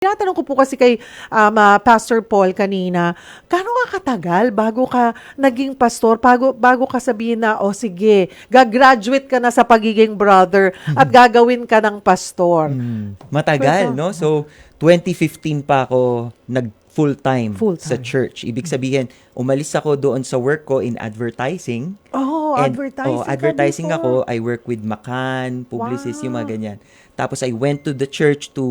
Tinatanong ko po kasi kay um, ah, Pastor Paul kanina, gaano ka katagal bago ka naging pastor, bago, bago ka sabihin na, oh sige, gagraduate ka na sa pagiging brother at gagawin ka ng pastor. Mm, matagal, Kwento. no? So, 2015 pa ako nag full-time, sa church. Ibig sabihin, umalis ako doon sa work ko in advertising. Oh, And- advertising oh, advertising ako. I work with Macan, Publicis, yung Wow. mga ganyan. Tapos I went to the church to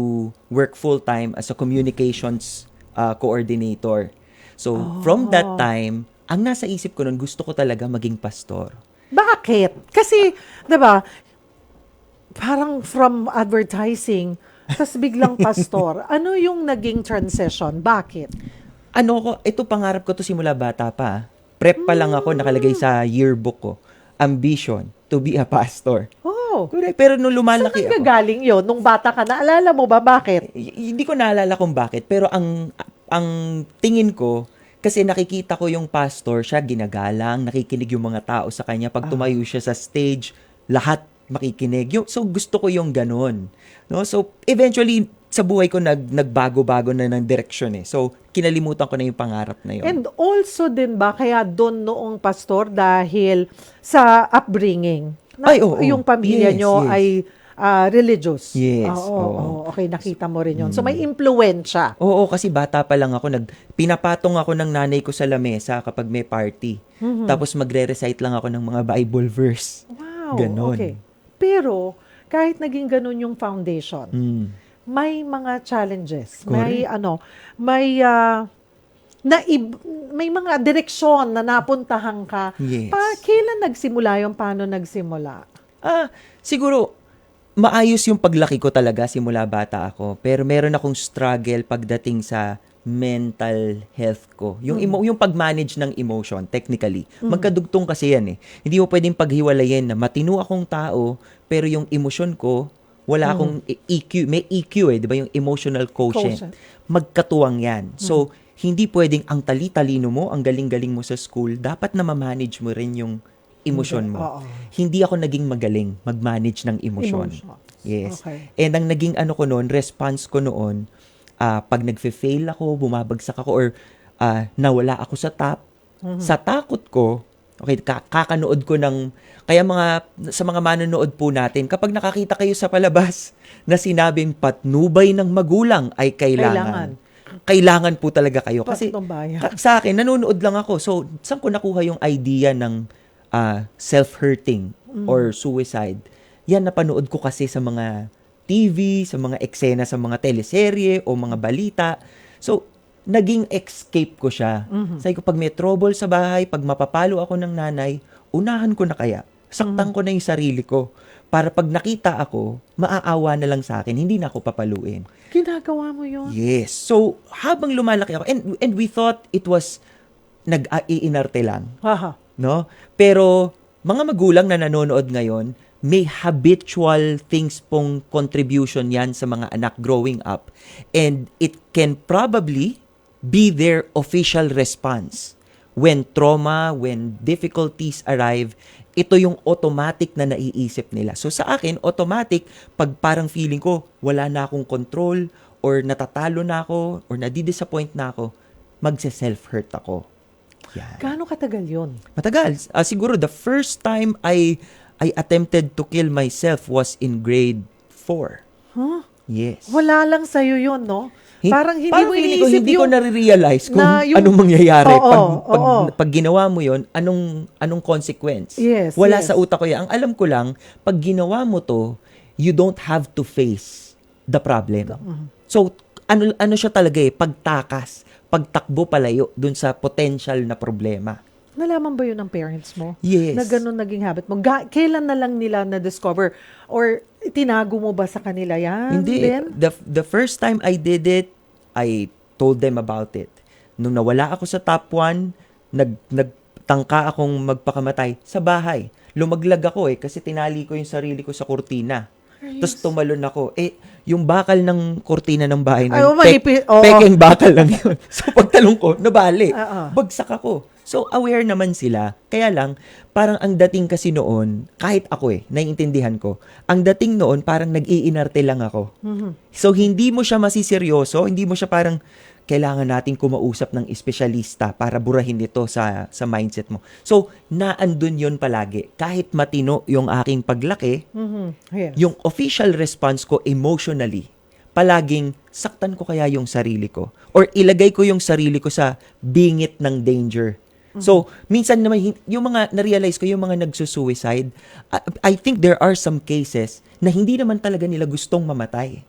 work full-time as a communications uh, coordinator. So, from that Oh. time, ang nasa isip ko noon, gusto ko talaga maging pastor. Bakit? Kasi, 'di ba? Parang from advertising, tas biglang pastor. Ano yung naging transition? Bakit? ano ko, ito pangarap ko to simula bata pa. Prep pa lang ako, nakalagay sa yearbook ko. Ambition, to be a pastor. Oh. Correct. Pero nung Saan lumalaki ako, nanggagaling yun? Nung bata ka, naalala mo ba bakit? y- hindi ko naalala kung bakit, pero ang ang tingin ko, kasi nakikita ko yung pastor, siya ginagalang, nakikinig yung mga tao sa kanya. Pag tumayo siya sa stage, lahat makikinig. Yung, so gusto ko yung ganun. No? So eventually, sa buhay ko nag, nagbago-bago na ng direction eh. So kinalimutan ko na yung pangarap na yun. And also din ba, kaya doon noong pastor dahil sa upbringing? Na, Ay, oo. Yung pamilya Yes, nyo yes. ay ah, religious. Yes, Oo, oo. oo. okay, nakita mo rin yun. So may impluensya. Oo, kasi bata pa lang ako, nag, pinapatong ako ng nanay ko sa lamesa kapag may party. Mm-hmm. Tapos magre-recite lang ako ng mga Bible verse. Wow, Ganon. okay. Pero, kahit naging ganun yung foundation, Mm. may mga challenges. Correct. May ano, may ah, na may mga direksyon na napuntahan ka. Yes. Pa, kailan nagsimula yung paano nagsimula? Ah, siguro, maayos yung paglaki ko talaga simula bata ako. Pero meron akong struggle pagdating sa mental health ko. Yung emo- yung pag-manage ng emotion technically. Magkadugtong kasi yan eh. Hindi mo pwedeng paghiwalayin na matino akong tao pero yung emosyon ko wala akong E- EQ, may EQ eh, 'di ba yung emotional quotient. Quotient. Magkatuwang 'yan. So, hindi pwedeng ang tali-talino mo, ang galing-galing mo sa school, dapat na ma-manage mo rin yung emosyon mo. Oo. Hindi ako naging magaling mag-manage ng emosyon. Emotions. Yes. Okay. And ang naging ano ko noon, response ko noon, ah, pag nagfe-fail ako, bumabagsak ako, or ah, nawala ako sa top, Mm-hmm. sa takot ko, okay, ka- kakanood ko ng, kaya mga, sa mga manonood po natin, kapag nakakita kayo sa palabas na sinabing patnubay ng magulang ay kailangan. Kailangan, po talaga kayo. Kasi ka- sa akin, nanonood lang ako. So, saan ko nakuha yung idea ng ah, self-hurting or suicide? Yan napanood ko kasi sa mga TV, sa mga eksena sa mga teleserye o mga balita. So, naging escape ko siya. Sabi ko, pag may trouble sa bahay, pag mapapalo ako ng nanay, unahan ko na kaya. Saktan ko na yung sarili ko. Para pag nakita ako, maaawa na lang sa akin, hindi na ako papaluin. Ginagawa mo yun? Yes. So, habang lumalaki ako, and, and we thought it was nag-iinarte lang, Haha. no? Pero, mga magulang na nanonood ngayon, may habitual things pong contribution yan sa mga anak growing up. And it can probably be their official response. When trauma, when difficulties arrive, ito yung automatic na naiisip nila. So sa akin, automatic, pag parang feeling ko, wala na akong control, or natatalo na ako, or nadidisappoint na ako, magse-self-hurt ako. Yan. Gaano katagal yun? Matagal. Ah, siguro the first time I I attempted to kill myself was in grade 4. Huh? Yes. Wala lang sa'yo yun, no? Parang hindi parang mo feeling ko, iniisip hindi ko nare-realize kung na yung- anong mangyayari Oo, pag, pag, oo. pag ginawa mo yon anong anong consequence. Yes, Wala yes. sa utak ko yan. Ang alam ko lang, pag ginawa mo to, you don't have to face the problem. Mm-hmm. So, ano ano siya talaga eh, pagtakas, pagtakbo palayo dun sa potential na problema. Nalaman ba yun ng parents mo? Yes. Na ganun naging habit mo? Ga- kailan na lang nila na-discover? Or tinago mo ba sa kanila yan? Hindi. The, the first time I did it, I told them about it. Nung nawala ako sa top 1, nag, nagtangka akong magpakamatay sa bahay. Lumaglag ako eh, kasi tinali ko yung sarili ko sa kurtina. Tapos tumalon ako. Eh, yung bakal ng kurtina ng bahay na Ay, yun, oh, manipi- oo. pekeng bakal lang yun. so pagtalong ko, nabali. Oo. Bagsak ako. So, aware naman sila. Kaya lang, parang ang dating kasi noon, kahit ako eh, naiintindihan ko, ang dating noon, parang nag-iinarte lang ako. So, hindi mo siya masiseryoso, hindi mo siya parang, kailangan nating kumausap ng espesyalista para burahin ito sa sa mindset mo. So, naandun yon palagi. Kahit matino yung aking paglaki, Mhm. Yes. yung official response ko emotionally, palaging saktan ko kaya yung sarili ko or ilagay ko yung sarili ko sa bingit ng danger. So, minsan naman yung mga na-realize ko yung mga nagsusuicide, I, I think there are some cases na hindi naman talaga nila gustong mamatay.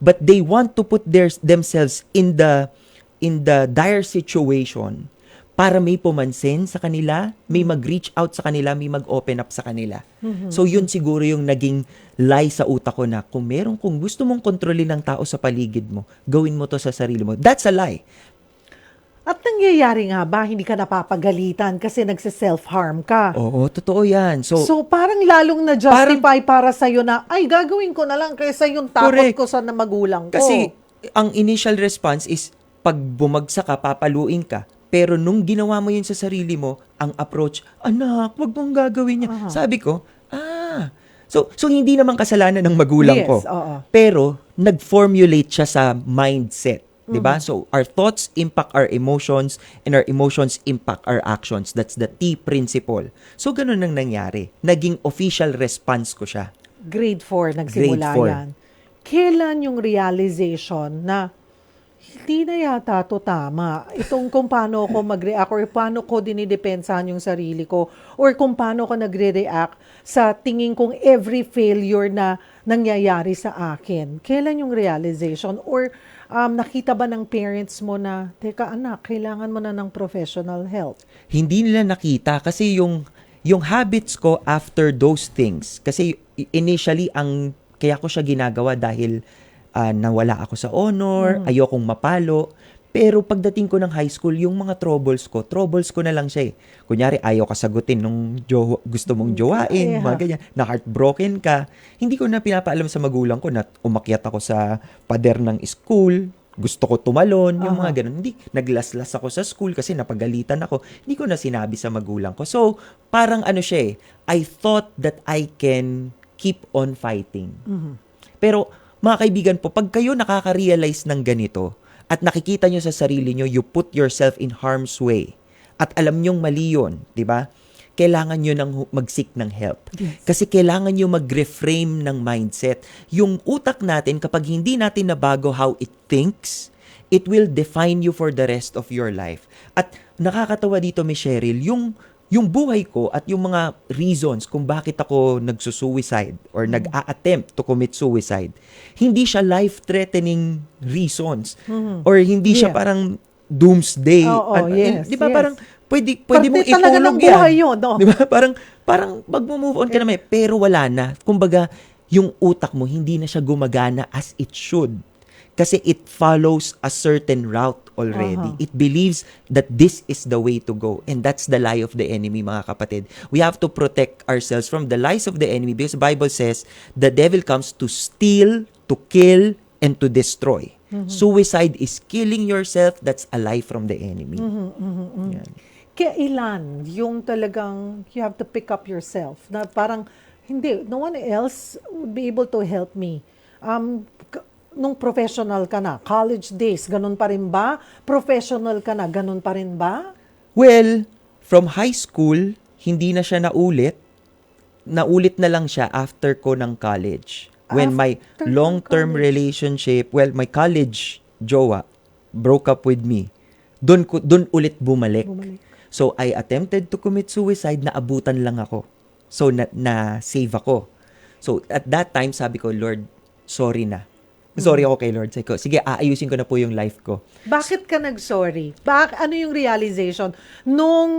But they want to put their themselves in the in the dire situation para may pumansin sa kanila, may mag-reach out sa kanila, may mag-open up sa kanila. So yun siguro yung naging lie sa utak ko na kung meron kung gusto mong kontrolin ng tao sa paligid mo, gawin mo to sa sarili mo. That's a lie. At nangyayari nga ba, hindi ka napapagalitan kasi nagse-self-harm ka? Oo, totoo yan. So, So, parang lalong na-justify para sa'yo na, ay, gagawin ko na lang kaysa yung takot Correct. ko sa na magulang ko. Kasi ang initial response is pag bumagsak ka, papaluin ka. Pero nung ginawa mo yun sa sarili mo, ang approach, anak, wag mong gagawin niya. Sabi ko, ah. So, so hindi naman kasalanan ng magulang Yes, ko. oo. Pero nag-formulate siya sa mindset. 'Di ba? Mm-hmm. So our thoughts impact our emotions and our emotions impact our actions. That's the T principle. So ganun ang nangyari. Naging official response ko siya. Grade 4 nagsimula Grade four. yan. Kailan yung realization na hindi na yata to tama. Itong kung paano ako mag-react or paano ko dinidepensahan yung sarili ko or kung paano ko nagre-react sa tingin kong every failure na nangyayari sa akin. Kailan yung realization? Or um, nakita ba ng parents mo na, teka anak, kailangan mo na ng professional help? hindi nila nakita kasi yung yung habits ko after those things kasi initially ang kaya ko siya ginagawa dahil ah, nawala ako sa honor, ayokong mapalo. Pero pagdating ko ng high school, yung mga troubles ko, troubles ko na lang siya eh. Kunyari, ayaw ka sagutin nung jo- gusto mong jowain, Yeah. mga ganyan. Na heartbroken ka. Hindi ko na pinapaalam sa magulang ko na umakyat ako sa pader ng school, gusto ko tumalon, yung mga ganun. Hindi, naglaslas ako sa school kasi napagalitan ako. Hindi ko na sinabi sa magulang ko. So, parang ano siya eh, I thought that I can keep on fighting. Pero, mga kaibigan po, pag kayo nakaka-realize ng ganito, at nakikita nyo sa sarili nyo, you put yourself in harm's way, at alam nyong mali yun, di ba? Kailangan nyo nang hu- mag-seek ng help. Kasi kailangan nyo mag-reframe ng mindset. Yung utak natin, kapag hindi natin nabago how it thinks, it will define you for the rest of your life. At nakakatawa dito, Miss Cheryl, yung yung buhay ko at yung mga reasons kung bakit ako nagsusuicide or nag-a-attempt to commit suicide, hindi siya life-threatening reasons or hindi siya Yeah. parang doomsday. Oo, Ano, yes, Di ba yes. parang pwede, pwede Parte mong ng itulog buhay yan. yun, no? Di ba? Parang, parang mag-move on ka na may, pero wala na. Kumbaga, yung utak mo, hindi na siya gumagana as it should. Kasi it follows a certain route already. Aha. It believes that this is the way to go. And that's the lie of the enemy, mga kapatid. We have to protect ourselves from the lies of the enemy because the Bible says the devil comes to steal, to kill, and to destroy. Suicide is killing yourself. That's a lie from the enemy. Yan. Kailan yung talagang you have to pick up yourself na parang hindi no one else would be able to help me um nung professional ka na college days ganun pa rin ba professional ka na ganun pa rin ba Well, from high school, hindi na siya naulit. Naulit na lang siya after ko ng college. When my After ng long-term relationship, well, my college jowa broke up with me. Doon ko doon ulit bumalik. Bumalik. So I attempted to commit suicide na abutan lang ako. So na, na save ako. So at that time sabi ko, Lord, sorry na. Sorry ako kay Lord. Sabi ko, sige, aayusin ko na po yung life ko. bakit ka nag-sorry bak ano yung realization nung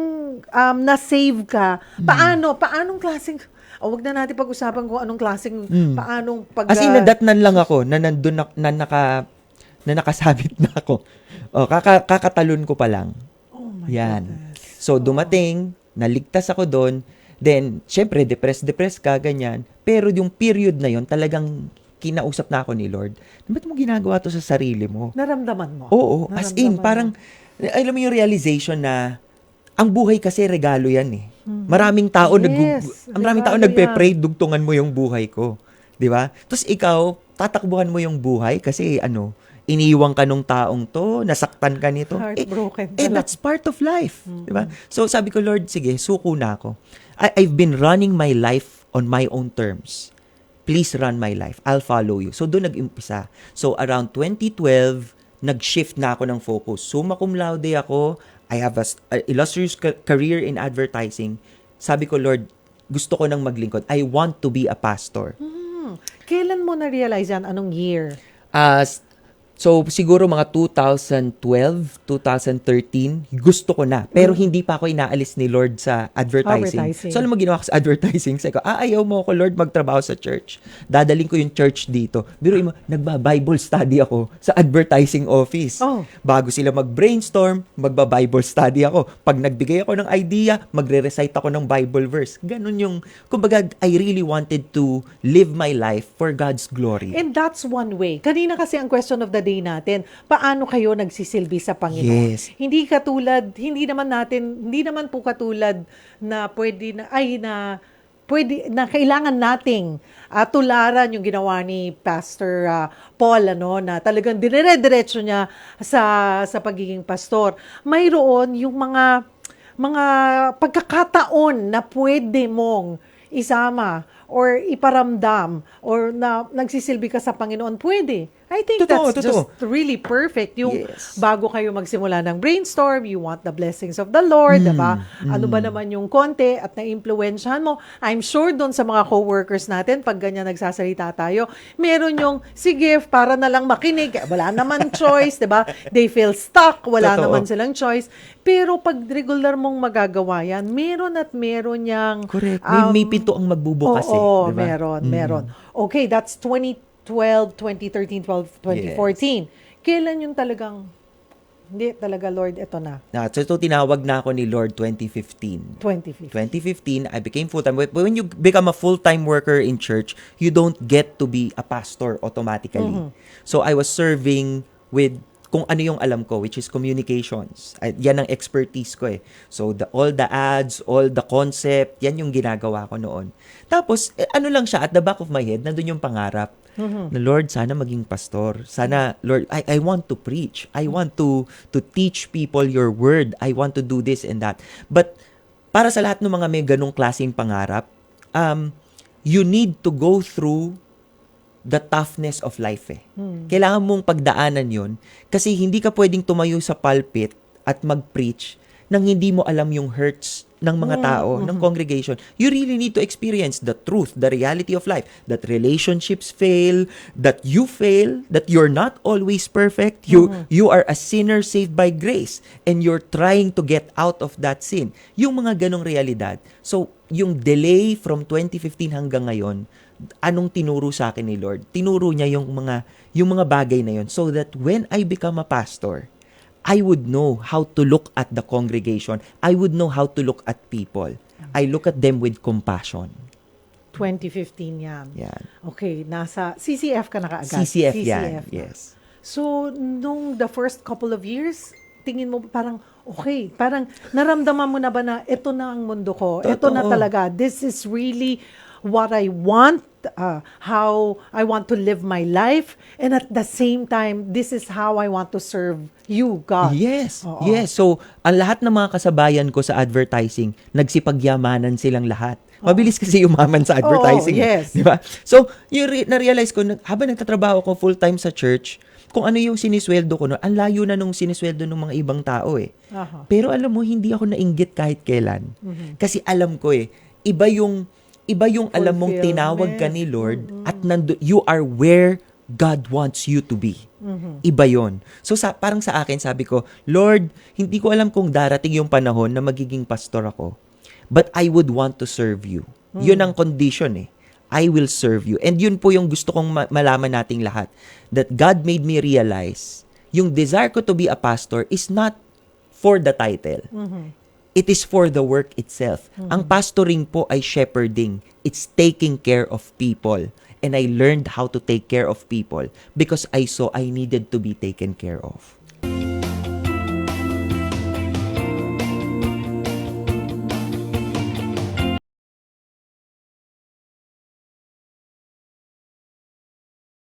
um, na-save ka paano paanong klaseng o wag na natin pag-usapan kung anong klaseng paanong pag As in, nadatnan lang ako na nandun na, na naka na nakasabit na ako. O, kaka, kakatalon ko pa lang. oh my Yan. goodness. So, dumating, naligtas ako doon. Then, syempre, depressed-depressed ka, ganyan. Pero yung period na yon talagang kinausap na ako ni Lord. Ba't mo ginagawa to sa sarili mo? naramdaman mo Oo, as in, Naramdaman mo. parang, alam mo yung realization na ang buhay kasi regalo yan eh. Maraming tao nag Yes, maraming tao nagpe-pray dugtungan mo yung buhay ko, 'di ba? Tapos ikaw tatakbuhan mo yung buhay kasi ano, iniiwan ka nung taong to, nasaktan ka nito. Eh, Heartbroken eh, lang. that's part of life, 'di ba? So sabi ko, Lord, sige, suko na ako. I, I've been running my life on my own terms. Please run my life. I'll follow you. So doon nag-umpisa. So around 2012, nag-shift na ako ng focus. Summa cum laude ako. I have a, a illustrious ca- career in advertising. Sabi ko, Lord, gusto ko nang maglingkod. I want to be a pastor. Hmm. Kailan mo na-realize yan? Anong year? As so siguro mga 2012, 2013, gusto ko na. Pero hindi pa ako inaalis ni Lord sa advertising. Advertising. So ano mo ginawa ko sa advertising? Sabi ko, ah, ayaw mo ako Lord magtrabaho sa church. Dadaling ko yung church dito. Biro mo, nagba-Bible study ako sa advertising office. Oh. Bago sila mag-brainstorm, magba-Bible study ako. Pag nagbigay ako ng idea, magre-recite ako ng Bible verse. Ganun yung, kumbaga, I really wanted to live my life for God's glory. And that's one way. Kanina kasi ang question of the day natin, paano kayo nagsisilbi sa Panginoon? Yes. Hindi katulad, hindi naman natin, hindi naman po katulad na pwede na, ay na, pwede, na kailangan nating ah, tularan yung ginawa ni Pastor ah, Paul, ano, na talagang dinire-diretso niya sa, sa pagiging pastor. Mayroon yung mga, mga pagkakataon na pwede mong isama or iparamdam or na nagsisilbi ka sa Panginoon, pwede. I think Totoo, that's totoo. just really perfect. Yung Yes. bago kayo magsimula ng brainstorm, you want the blessings of the Lord, diba? Ano ba naman yung konti at na-influensyahan mo? I'm sure doon sa mga co-workers natin, pag ganyan nagsasalita tayo, meron yung, sige, para na lang makinig, wala naman choice, diba? They feel stuck, wala Totoo. naman silang choice. Pero pag regular mong magagawa yan, meron at meron yang... Correct. May, um, may pinto ang magbubukas eh. Oo, di ba? meron, Mm. meron. Okay, that's 2012, 2013, 12, 2014. Kailan yung talagang, hindi talaga, Lord, ito na, Na, so, ito tinawag na ako ni Lord 2015. 2015. 2015, I became full-time. But when you become a full-time worker in church, you don't get to be a pastor automatically. Mm-hmm. So I was serving with kung ano yung alam ko, which is communications. Ay, yan ang expertise ko eh. So the, all the ads, all the concept, yan yung ginagawa ko noon. Tapos, eh, ano lang siya, at the back of my head, nandun yung pangarap. Na Lord, sana maging pastor. Sana, Lord, I, I want to preach. I want to to teach people your word. I want to do this and that. But para sa lahat ng mga may ganong klaseng pangarap, um, you need to go through the toughness of life eh. Kailangan mong pagdaanan yon kasi hindi ka pwedeng tumayo sa pulpit at mag-preach nang hindi mo alam yung hurts ng mga tao, ng congregation. You really need to experience the truth, the reality of life, that relationships fail, that you fail, that you're not always perfect. You you are a sinner saved by grace and you're trying to get out of that sin. Yung mga ganong realidad. So, yung delay from 2015 hanggang ngayon, anong tinuro sa akin ni Lord? Tinuro niya yung mga yung mga bagay na yon so that when I become a pastor, I would know how to look at the congregation. I would know how to look at people. I look at them with compassion. 2015 yan. Yan. Okay, nasa CCF ka na kaagad. CCF, yan. na. Yes. So, nung the first couple of years, tingin mo parang, okay, parang naramdaman mo na ba na ito na ang mundo ko, ito na Totoo. talaga, this is really what I want, uh, how I want to live my life, and at the same time, this is how I want to serve you, God. Yes. Oo. Yes. So, ang lahat ng mga kasabayan ko sa advertising, nagsipagyamanan silang lahat. Mabilis kasi umaman sa advertising. Oo, eh. yes. Di ba? So, yung re- na-realize ko, habang nagtatrabaho ako full-time sa church, kung ano yung sinisweldo ko, no, ang layo na nung sinisweldo ng mga ibang tao eh. Aha. Pero alam mo, hindi ako nainggit kahit kailan. Kasi alam ko eh, iba yung, iba yung alam mong tinawag ka ni Lord at nando, you are where God wants you to be. Iba yon. So sa, parang sa akin, sabi ko, Lord, hindi ko alam kung darating yung panahon na magiging pastor ako. But I would want to serve you. Yun ang condition eh. I will serve you. And yun po yung gusto kong ma- malaman nating lahat. That God made me realize, yung desire ko to be a pastor is not for the title. It is for the work itself. Ang pastoring po ay shepherding. It's taking care of people. And I learned how to take care of people because I saw I needed to be taken care of.